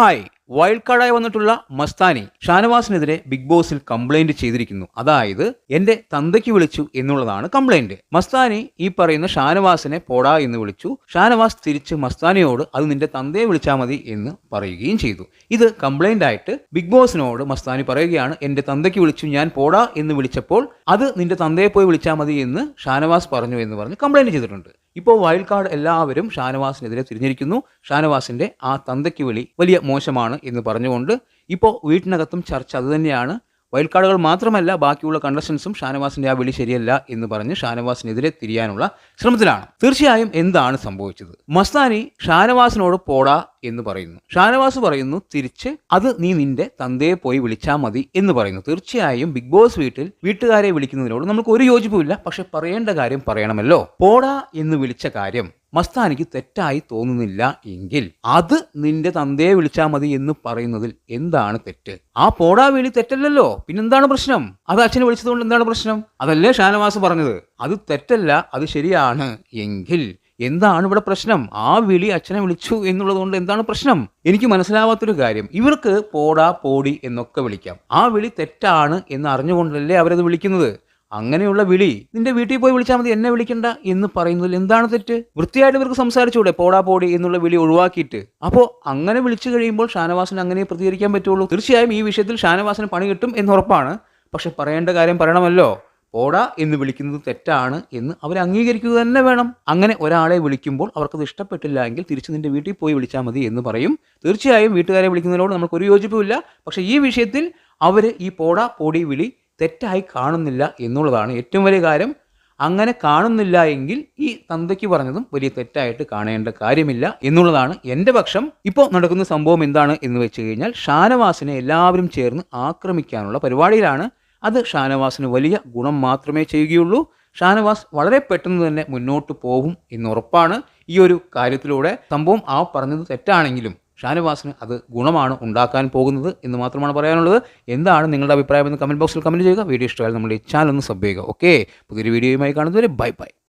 Hi. Wild കാർഡായി വന്നിട്ടുള്ള മസ്താനി ഷാനവാസിനെതിരെ ബിഗ് ബോസിൽ കംപ്ലൈന്റ് ചെയ്തിരിക്കുന്നു. അതായത് എന്റെ തന്തയ്ക്ക് വിളിച്ചു എന്നുള്ളതാണ് കംപ്ലൈന്റ് മസ്താനി ഈ പറയുന്ന ഷാനവാസിനെ പോടാ എന്ന് വിളിച്ചു. ഷാനവാസ് തിരിച്ച് മസ്താനിയോട് അത് നിന്റെ തന്തയെ വിളിച്ചാൽ മതി എന്ന് പറയുകയും ചെയ്തു. ഇത് കംപ്ലൈന്റ് ആയിട്ട് ബിഗ് ബോസിനോട് മസ്താനി പറയുകയാണ് എന്റെ തന്തയ്ക്ക് വിളിച്ചു ഞാൻ പോടാ എന്ന് വിളിച്ചപ്പോൾ അത് നിന്റെ തന്തയെ പോയി വിളിച്ചാൽ മതി എന്ന് ഷാനവാസ് പറഞ്ഞു എന്ന് പറഞ്ഞ് കംപ്ലൈന്റ് ചെയ്തിട്ടുണ്ട്. ഇപ്പോൾ വൈൽഡ് കാർഡ് എല്ലാവരും ഷാനവാസിനെതിരെ തിരിഞ്ഞിരിക്കുന്നു. ഷാനവാസിന്റെ ആ തന്തയ്ക്ക് വിളി വലിയ മോശമാണ് എന്ന് പറഞ്ഞുകൊണ്ട് ഇപ്പോൾ വീട്ടിനകത്തും ചർച്ച അതുതന്നെയാണ് വൈൽഡ് കാർഡുകൾ മാത്രമല്ല ബാക്കിയുള്ള കണ്ടസ്റ്റൻസും ഷാനവാസിന്റെ ആ വിളി ശരിയല്ല എന്ന് പറഞ്ഞ് ഷാനവാസിനെതിരെ തിരിയാനുള്ള ശ്രമത്തിലാണ്. തീർച്ചയായും എന്താണ് സംഭവിച്ചത്? മസ്താനി ഷാനവാസിനോട് പോടാ എന്ന് പറയുന്നു. ഷാനവാസ് പറയുന്നു തിരിച്ച് അത് നീ നിന്റെ തന്തയെ പോയി വിളിച്ചാൽ മതി എന്ന് പറയുന്നു. തീർച്ചയായും ബിഗ് ബോസ് വീട്ടിൽ വീട്ടുകാരെ വിളിക്കുന്നതിനോട് നമുക്ക് ഒരു യോജിപ്പുമില്ല. പക്ഷെ പറയേണ്ട കാര്യം പറയണമല്ലോ. പോടാ എന്ന് വിളിച്ച കാര്യം മസ്താനിക്ക് തെറ്റായി തോന്നുന്നില്ല എങ്കിൽ അത് നിന്റെ തന്തയെ വിളിച്ചാൽ മതി എന്ന് പറയുന്നതിൽ എന്താണ് തെറ്റ്? ആ പോടാ വിളി തെറ്റല്ലല്ലോ. പിന്നെന്താണ് പ്രശ്നം? അത് അച്ഛനെ വിളിച്ചതുകൊണ്ട് എന്താണ് പ്രശ്നം? അതല്ലേ ഷാനവാസ് പറഞ്ഞത്. അത് തെറ്റല്ല അത് ശരിയാണ് എങ്കിൽ എന്താണ് ഇവിടെ പ്രശ്നം? ആ വിളി അച്ഛനെ വിളിച്ചു എന്നുള്ളത് കൊണ്ട് എന്താണ് പ്രശ്നം? എനിക്ക് മനസ്സിലാവാത്തൊരു കാര്യം. ഇവർക്ക് പോടാ പോടി എന്നൊക്കെ വിളിക്കാം. ആ വിളി തെറ്റാണ് എന്ന് അറിഞ്ഞുകൊണ്ടല്ലേ അവരത് വിളിക്കുന്നത്? അങ്ങനെയുള്ള വിളി. നിന്റെ വീട്ടിൽ പോയി വിളിച്ചാൽ മതി എന്നെ വിളിക്കണ്ട എന്ന് പറയുന്നതിൽ എന്താണ് തെറ്റ്? വൃത്തിയായിട്ട് ഇവർക്ക് സംസാരിച്ചൂടെ പോടാ പോടി എന്നുള്ള വിളി ഒഴിവാക്കിയിട്ട്. അപ്പോൾ അങ്ങനെ വിളിച്ചു കഴിയുമ്പോൾ ഷാനവാസിന് അങ്ങനെ പ്രതികരിക്കാൻ പറ്റുള്ളൂ. തീർച്ചയായും ഈ വിഷയത്തിൽ ഷാനവാസിന് പണി കിട്ടും എന്നുറപ്പാണ് പക്ഷെ പറയേണ്ട കാര്യം പറയണമല്ലോ. പോടാ എന്ന് വിളിക്കുന്നത് തെറ്റാണ് എന്ന് അവർ അംഗീകരിക്കുക തന്നെ വേണം. അങ്ങനെ ഒരാളെ വിളിക്കുമ്പോൾ അവർക്കത് ഇഷ്ടപ്പെട്ടില്ല എങ്കിൽ തിരിച്ച് നിന്റെ വീട്ടിൽ പോയി വിളിച്ചാൽ മതി എന്ന് പറയും. തീർച്ചയായും വീട്ടുകാരെ വിളിക്കുന്നതിനോട് നമുക്ക് ഒരു യോജിപ്പുമില്ല. പക്ഷേ ഈ വിഷയത്തിൽ അവർ ഈ പോടാ പോടി വിളി തെറ്റായി കാണുന്നില്ല എന്നുള്ളതാണ് ഏറ്റവും വലിയ കാര്യം. അങ്ങനെ കാണുന്നില്ല എങ്കിൽ ഈ തന്തയ്ക്ക് പറഞ്ഞതും വലിയ തെറ്റായിട്ട് കാണേണ്ട കാര്യമില്ല എന്നുള്ളതാണ് എന്റെ പക്ഷം. ഇപ്പോൾ നടക്കുന്ന സംഭവം എന്താണ് എന്ന് വെച്ച് കഴിഞ്ഞാൽ ഷാനവാസിനെ എല്ലാവരും ചേർന്ന് ആക്രമിക്കാനുള്ള പരിപാടിയിലാണ് അത് ഷാനവാസിന് വലിയ ഗുണം മാത്രമേ ചെയ്യുകയുള്ളൂ. ഷാനവാസ് വളരെ പെട്ടെന്ന് തന്നെ മുന്നോട്ട് പോകും എന്നുറപ്പാണ് ഈ ഒരു കാര്യത്തിലൂടെ. സംഭവം ആ പറഞ്ഞത് തെറ്റാണെങ്കിലും ഷാനവാസിന് അത് ഗുണമാണ് ഉണ്ടാക്കാൻ പോകുന്നത് എന്ന് മാത്രമാണ് പറയാനുള്ളത്. എന്താണ് നിങ്ങളുടെ അഭിപ്രായം എന്ന് കമന്റ് ബോക്സിൽ കമന്റ് ചെയ്യുക. വീഡിയോ ഇഷ്ടമായാലും നമ്മുടെ ഈ ചാനൽ ഒന്ന് സബ് ചെയ്യുക. ഓക്കെ പുതിയൊരു വീഡിയോയുമായി കാണുന്നവരെ ബൈ ബൈ.